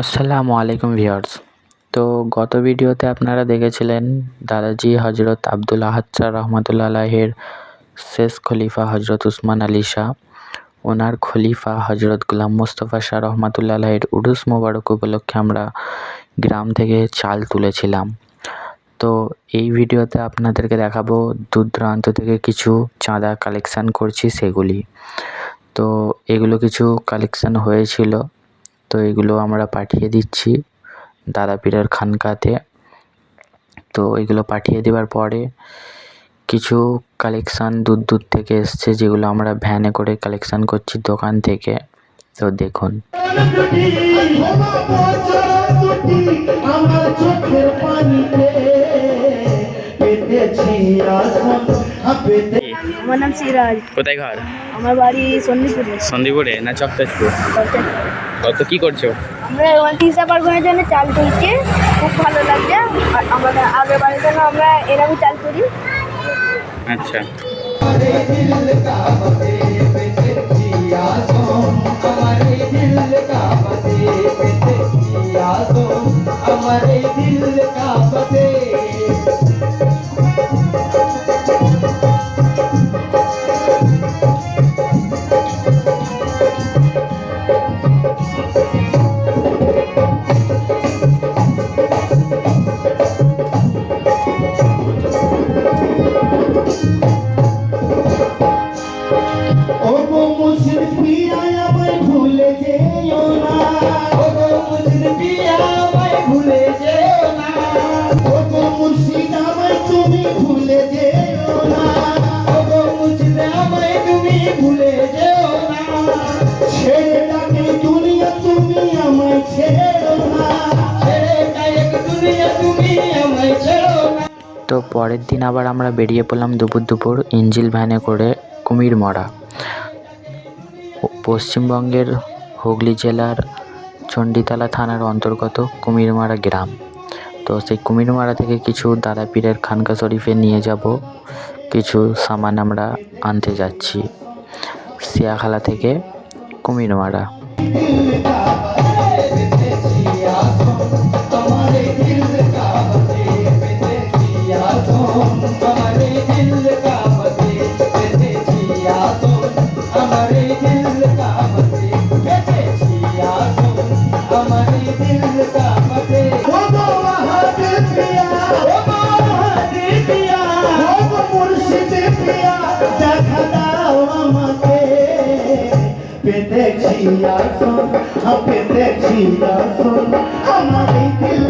আসসালামু আলাইকুম ভিউয়ার্স। তো গত ভিডিওতে আপনারা দেখেছিলেন দাদাজি হজরত আব্দুল আহাদ শাহ রহমতুল্লাহ আলাহের শেষ খলিফা হজরত উসমান আলী শাহ। ওনার খলিফা হজরত গুলাম মুস্তফা শাহ রহমতুল্লাহ আলাহের উরুস মোবারক উপলক্ষে আমরা গ্রাম থেকে চাল তুলেছিলাম। তো এই ভিডিওতে আপনাদেরকে দেখাবো দূর দূরান্ত থেকে কিছু চাঁদা কালেকশান করছি সেগুলি। তো এগুলো কিছু কালেকশান হয়েছিল। তো এগুলো আমরা পাঠিয়ে দিচ্ছি দাদা পীরের খানকাতে। তো এগুলো পাঠিয়ে দেওয়ার পরে কিছু কালেকশান দূর দূর থেকে এসছে, যেগুলো আমরা ভ্যানে করে কালেকশান করছি দোকান থেকে। তো দেখুন। চোখের পানিতে পেতেছি আসন পেতে আমার নাম সিরাজ কোথায় ঘর আমার বাড়ি সন্দিপুরে সন্দীপুরে না চকচাচপুর কত কি করছো আমরা উনত্রিশে পার্বণের জন্য চাল তুলছি খুব ভালো লাগছে আর আমাদের আগের বাড়ির জন্য আমরা এরকম চাল তুলি আচ্ছা हमारे दिल का बदे ও গো পিয়া আমায় ভুলে যেও না। ও গো পিয়া আমায় ভুলে যেও না। ও মুর্শিদ আমায় তুমি ভুলে যেও না। ও মুর্শিদ আমায় তুমি ভুলে যেও না। ছেড়ে ডাকে দুনিয়া তুমি আমায় ছেড়ো না। ছেড়ে ডাকে দুনিয়া তুমি আমায় ছেড়ো না। তো পরের দিন আবার আমরা বেরিয়ে পড়লাম দুপুর দুপুর ইঞ্জিল ভ্যানে করে কুমির মরা পশ্চিমবঙ্গের হুগলি জেলার চণ্ডীতলা থানার অন্তর্গত কুমিরমারা গ্রাম। তো সেই কুমিরমারা থেকে কিছু দাদা পীরের খানকা শরীফে নিয়ে যাব। কিছু সামান আমরা আনতে যাচ্ছি। শিয়াখালা থেকে কুমিরমারা। পেতেছি আসন পেতেছি আসন আমার দিল